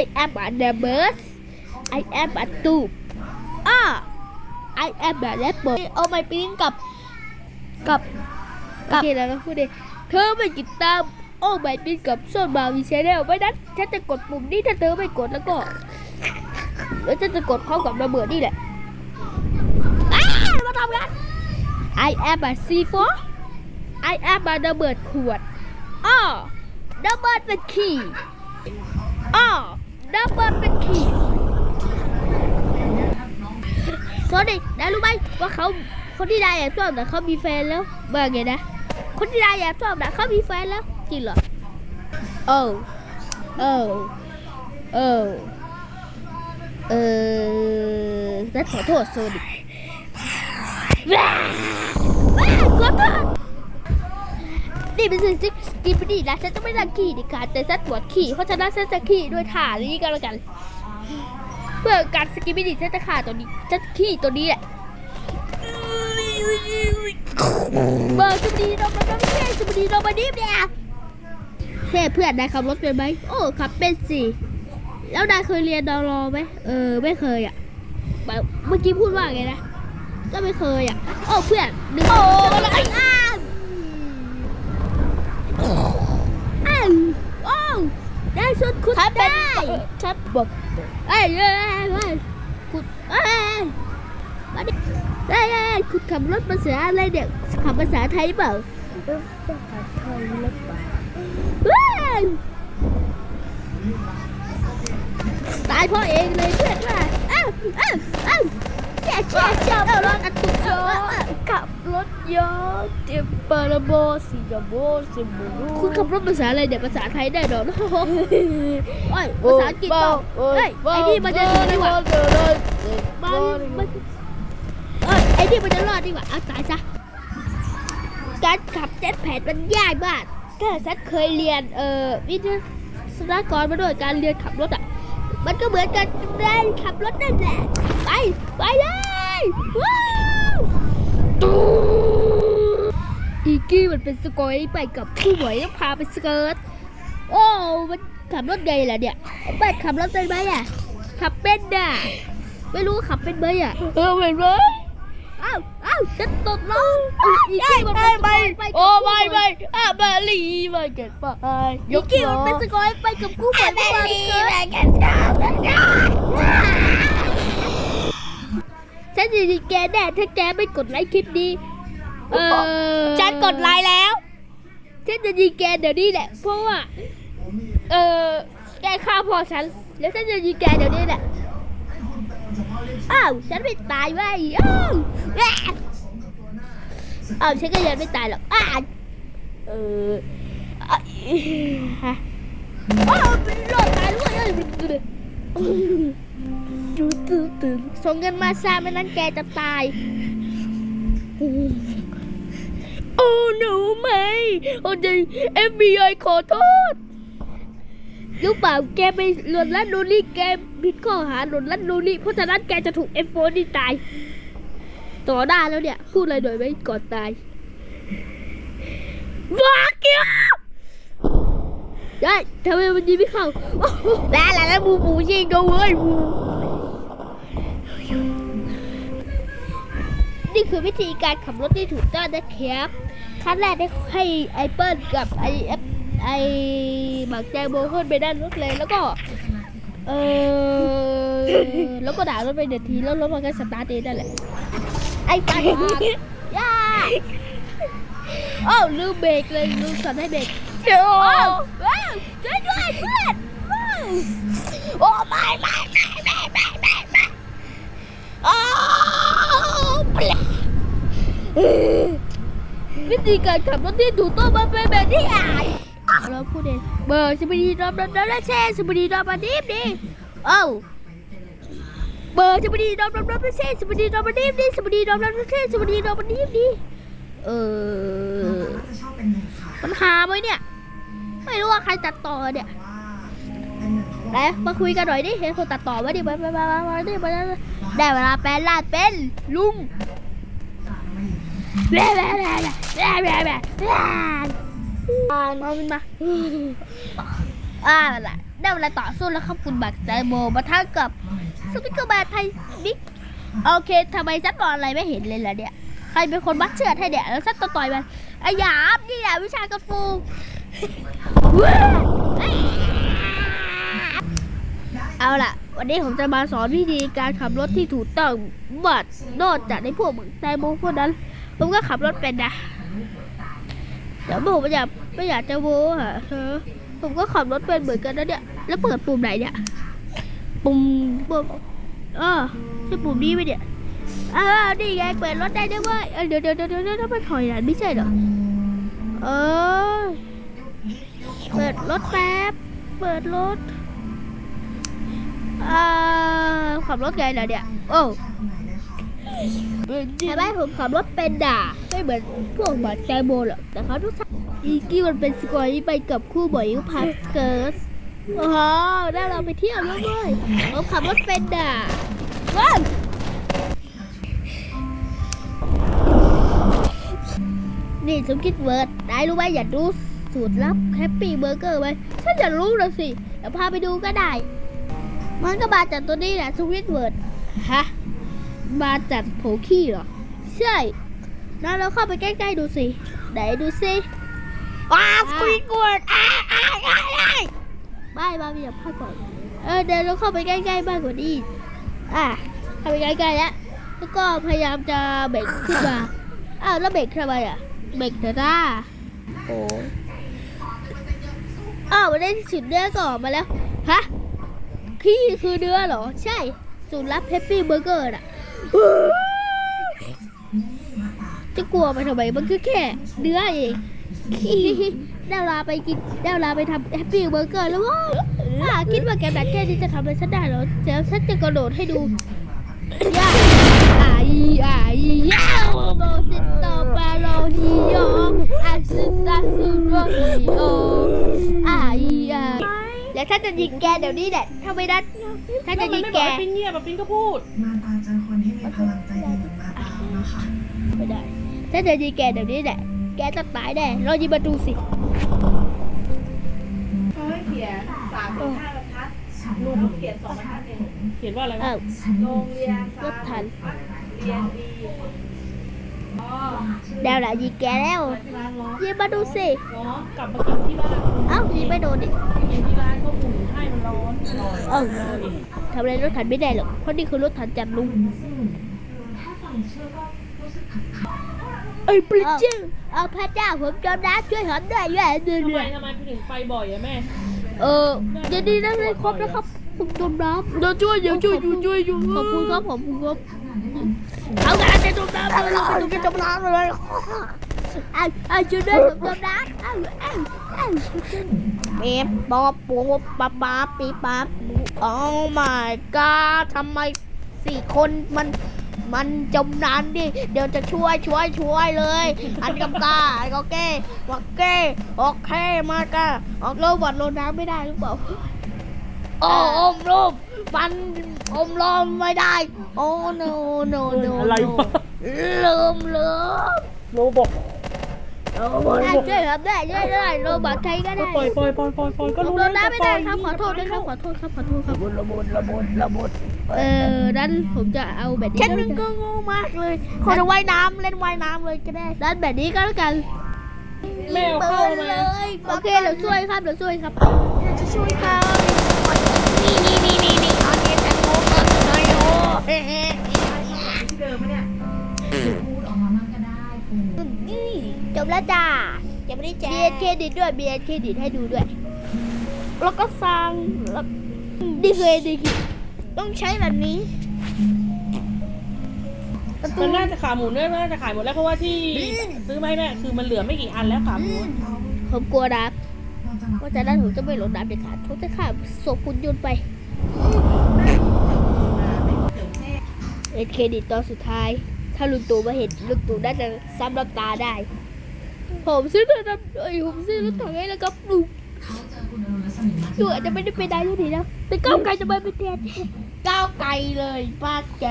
I am a number I am a two อ้า I am a rapper เอาไมปิ้งกับกับกับโอเคแล้วนะพูดดิเธอไม่ติดตามโอ้ไมปิ้งกับโซนบาวีชนแนลไม่นั้นฉันจะกดปุ่มนี้ถ้าเธอไม่กดแล้วก็แล้วฉันจะกดเข้ากับระเบิดนี่แหละมาทำกัน I am a C4 I am a ระเบิดขวดอ้อ ระเบิดเป็นขี่อ้อระเบิดเป็นขี่โซนิกนายรู้ไหมว่าเขาคนที่นายแอบชอบแต่ะเขามีแฟนแล้วว่าไงนะ คนที่นายแอบชอบแต่ะเขามีแฟนแล้ว จริงเหรอโอ้โอ้โอ้เออนั่นขอโทษโซนิกว้าวว้าวขอโทษ นี่เป็นสิ่งที่กินไม่ดีนะฉันจะไม่นั่งขี่ดิค่ะแต่ฉันปวดขี่เพราะฉะนั้นฉันจะขี่ด้วยท่านี้ก็แล้วกัน เพื่อการสกิปไม่ดีฉันจะขาตัวนี้ฉันขี่ตัวนี้แหละเบอร์สวัสดีเรามาไม่ใช่สวัสดีเรามาดิบเนี่ยเฮ้เพื่อนนายขับรถเป็นไหมโอ้ขับเป็นสิแล้วนายเคยเรียนดอรอไหมเออไม่เคยอะแบบเมื่อกี้พูดว่าไงนะก็ไม่เคยอะโอ้เพื่อนหนึ่งโอ้ไอ้อ้ามอ้าวโอ้าว ได้ชุดคุณได้ชับบอกเอ้ยเอ้ยเอ้ยคุณเอ้ยมาดิได้เอ้ยคุณขับรถภาษาอะไรเนี่ยขับภาษาไทยเปล่าภาษาไทยหรือเปล่าเว้ยตายเพราะเองเลยเพื่อนว่าอ้าวอ้าวอ้าว แช่แช่แช่เอารถอัดตุกยอขับรถยอเจ็บปาราโบสีดาโบสิบูรูคุณขับรถภาษาอะไรเนี่ยภาษาไทยได้เหรอโอ้ยภาษาอังกฤษเปล่าเฮ้ยไอ้นี่มันจะรอดดีกว่ามันมันเอยไอ้นี่มันจะรอดดีกว่าเอาตายซะการขับเจ็ตแผดมันยากมากถ้าฉันเคยเรียนเอ่อวิทยาศาสตร์กรมาด้วยการเรียนขับรถอะมันก็เหมือนกันเรียนขับรถนั่นแหละ ไปไปเลยว้าวตูอีกี้มันเป็นสกอยไปกับผู้หมวยแล้วพาไปสเกิร์ตโอ้มันขับรถไงล่ะเนี่ยไป้ขับรถเป็นไหมอะขับเป็นน่ะไม่รู้ว่าขับเป็นไหมอะเออเป็นไหมอ้าวอ้าวฉันตกลงอีได้กี้มันได้เป็นสไปกอยไปกับโอ้ผู้หมไม่วยไม่อะมาลีมาเกิดไปยอีกกี้ล้มัอนเป็นสกอยไปกับผู้หมวยผู้หมวยสเกิร์ต ฉันจะยิงแกแน่ถ้าแกไม่กดไลค์คลิปนี้ เออฉันกดไลค์แล้ว ฉันจะยิงแกเดี๋ยวนี้แหละ เพราะว่า เออแกฆ่าพ่อฉัน แล้วฉันจะยิงแกเดี๋ยวนี้แหละ อ้าว ฉันไม่ตายไว้ยอ้าวแอะอ้าวฉันก็ยังไม่ตายหรอก อ้าวเอออะฮะอ้าวเป็นรอดตายด้วยเอ้ยดูดิดู ตื่นตื่นส่งเงินมาซาไม่นั้นแกจะตาย โอ้หนูไม่โอ้ย FBI ขอโทษรู้เปล่าแกไปหล่นลั่นโนลี่แกผิดข้อหาหล่นลั่นโนลี่เพราะฉะนั้นแกจะถูก F4 นี่ตาย ต่อหน้าแล้วเนี่ย พูดอะไรหน่อยไหมก่อนตายว้าเกี้ยวได้ทำไมมันยิงไม่เข้าแล้วแล้วแล้วบูบูยิงก็เว้ยบู นี่คือวิธีการขับรถที่ถูกต้องนะครับขั้นแรกได้ให้ไอเปิลกับไอแอปไอหมักแจงโบขึ้นไปด้านรถเลยแล้วก็ เออแล้วก็ด่ารถไปเด็ดทีแล้วรถมันก็สตาร์ทเองนั่นแหละไอ้ปันย่าโอ้าวลืมเบรกเลยลืมสั่นให้เบรกโอ้าวว้าวช่วยด้วยเพื่อนว้าวโอ้ไม่ไม่ไม่ไม่ไม่ไม่โอ้ วิธีการขับรถที่ถูกต้องมันเป็นแบบนี้อะเราพูดเองเบอร์สปีดีดอมดอมดอมและแช่สปีดีดอมมาดิบดิเอ้าเบอร์สปีดีดอมดอมดอมและแช่สปีดีดอมมาดิบดิสปีดีดอมดอมและแช่สปีดีดอมมาดิบดิเออมันหาไหมเนี่ย ไม่รู้ว่าใครตัดต่อเนี่ยไหนมาคุยกันหน่อยดิเห็นคนตัดต่อไหมดิมามามามามาดิมาได้เวลาแปลงร่างเป็นลุง แร่แร่แร่แร่แร่แร่แร่มาวินมาอ่านั่ะได้เวลาต่อสู้แล้วครับคุณบักใจโบมาทักกับสปิกเกอร์แบนไทยบิ๊กโอเคทำไมฉันมองอะไรไม่เห็นเลยล่ะเนี่ย ใครเป็นคนมัดเชือดให้เนี่ยแล้วฉันต่อยมันไอ้หยาบนี่แหละวิชากระฟูเอาล่ะ วันนี้ผมจะมาสอนวิธีการขับรถที่ถูกต้องบัดนอกจากในพวกมือนแตงโมพวกนั้น ผมก็ขับรถเป็นนะเดี๋ยวผมไม่อยากไม่อยากจะโว้อะผมก็ขับรถเป็นเหมือนกันนะเนี่ย แล้วเปิดปุ่มไหนเนี่ย ปุ่มปุ่มเออใช่ปุ่มนี้ไหมเนี่ยอ้าวนี่ไงเปิดรถได้ด้วยเวยเดี๋ยวเดี๋ยวเดี๋ยวเดี๋ยวเดี๋ยวมันถอยหลังไม่ใช่เหรอเออเปิดรถแป๊บ เปิดรถอ่าขับรถไงล่ะเนี่ย โอ้ เห็นไหมผมขับรถเป็นด่า ไม่เหมือนพวกหมาแตงโมหรอกแต่เขาทุกท่านอีกี้มันเป็นสกอยไปกับคู่บ่อยพาสเกิร์สโอ้โหได้เราไปเที่ยวแล้วเว้ยผมขับรถเป็นด่าว้าวนี่สมคิดเวิร์ดนายรู้ไหมอย่ากรู้สูตรลับแฮปปี้เบอร์เกอร์ไหมฉันอยากรู้นะสิเดี๋ยวพาไปดูก็ได้ มันก็มาจากตัวนี้แหละสวิตเวิร์ดฮะ มาจากโผขี้เหรอ ใช่ แล้วเราเข้าไปใกล้ๆดูสิไหนดูสิว้าสควิตเวิร์ดอ้าอ้าอ้าอ้าไม่มามีอย่าพลาดก่อนเออเดี๋ยวเราเข้าไปใกล้ๆบ้างกว่านี้อะเข้าไปใกล้ๆแล้วแล้วก็พยายามจะเบรกขึ้นมาอ้าวแล้วเบรกทำไมอะเบรกเถอะนะโอ้อ้าวมาได้สุดเนื้อก็ออกมาแล้วฮะขี้คือเนื้อเหรอ ใช่สูตรลับแฮปปี้เบอร์เกอร์อะ จะกลัวไปทำไมมันคือแค่เนื้อเองได้เวลาไปกินได้เวลาไปทำแฮปปี้เบอร์เกอร์แล้วว่าคิดว่าแกแบบแค่นี้จะทำอะไรฉันได้เหรอเดี๋ยวฉันจะกระโดดให้ดูย่าอายอายยาโมสิโตปาโลฮิโยอาซิตาซุโรฮิโออายอายแล้วถ้าจะยิงแกเดี๋ยวนี้แหละถ้าไม่ได้ถ้าจะยิงแกปิ้นเงียบปิ้นก็พูด ถ้าจะยิงแกเดี๋ยวนี้แหละ แกจะตายแน่รอยิงมาดูสิเขาให้เขียนสามถึงห้าบรรทัดลุงเขียนสองบรรทัดเองเขียนว่าอะไรอ้าวโรงเรียนรถทันเรียนดีอ๋อ ดาวหละยิงแกแล้วที่ร้านร้อนยิงมาดูสิร้อนกลับมากินที่บ้านเอ้ายิงไม่โดนดิกินที่ร้านก็หมุนให้มันร้อนอร่อยเออทำอะไรรถถันไม่ได้หรอกเพราะนี่คือรถถันจัดลุงเอ้ ยพระเจ้าเอาพระเจ้าผมจมน้ำช่วยผมด้วยด้วยด้วยทำด้ไมวยทำไมคุณถึงไปบ่อยอะแม่เออเดี๋ยวนี้นั่งเลยครบแล้วครับผมจมน้ำเดี๋ยวช่วยเดี๋ยวช่วยอยู่ช่วยอยู่ขอบคุณครับผมคุณครับเอาการจะจมน้ำเลยเราจะจมน้ำเลยเอาเอาช่วยด้วยผมจมน้ำเอาเอาเอาเมฟบอปูป๊าป๊าปีป๊าโอ้ my god ทำไมสี่คนมัน มันจมน้ำดิ เดี๋ยวจะช่วยช่วยช่วยเลย อันกับตาไอ้ก็เก้วักเก้โอเคมากะออกโลบัดโลน้ำไม่ได้หรือเปล่าโอ้อมรูปมันอมลมไม่ได้ โอ้ no no no อะไรวะ ลืมลืม โรบอก ได้ช่วยครับได้ช่วยได้โรบัตใครก็ได้ปล่อยปล่อยปล่อยปล่อยปล่อยก็ผมรู้โดนน้ำไม่ได้ครับขอจะโทปล่ษยด้วยครับขอโทษครับขอโทษครับขอโทษครับละมุนละมุนละมุนเออนั้นผมจะเอาแบบนี้ฉันนึงก็งงมากเลยคนจะว่ายน้ำเล่นว่ายน้ำเลยก็ได้ด้านแบบนี้ก็แล้วกัน แม่เอาเข้ามาเลยโอเคเดี๋ยวช่วยครับเดี๋ยวช่วยครับ จะช่วยครับ บแล้วจ้ายังไม่ได้แจกเบียร์เครดิตด้วยเบียร์เครดิตให้ดูด้วย แล้วก็สั่งแล้วดีเครดิตต้องใช้แบบนี้มันน่าจะขาหมูเนื้อน่าจะขายหมดแล้วเพราะว่าที่ซื้อมาให้แม่คือมันเหลือไม่กี่อันแล้วขาหมูผมกลัวน้เราจะำเพราะฉะนั้นผมจะไม่ลดน้ำเด็ดขาดผมจะข้ามศพคุณยนต์ไปเอ็นเครดิตตอนสุดท้าย ถ้าลุงตู่มาเห็นลุงตู่น่าจะซ้ำน้ำตาได้ ผมซื้อเรือดำเอ้ยผมซื้อรถถังให้แล้วก็ลุงเขาเจอคุณอรุณรัศมีมาตู่อาจจะไม่ได้เป็นนายกทีแล้วแต่ก้าวไกลจะมาเป็นแทนก้าวไกลเลยป้าแก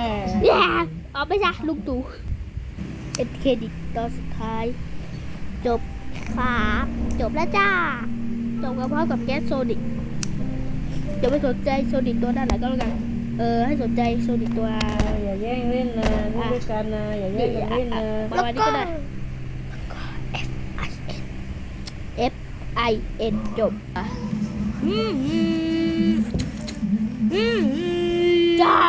อย่าเอาไปจ้ะลุงตู่เอ็นเครดิตตอนสุดท้าย จบครับจบแล้วจ้าจบกับพร้อมกับแก๊สโซนิกอย่าไปสนใจโซนิกตัวด้านไหนก็แล้วกันเออให้สนใจโซนิกตัวอย่าแย่งเล่นนะเล่นด้วยกันนะอย่าแย่งกันเล่นนะประมาณนี้ก็ได้ F I N จบอะอืมอืมอืมจ้า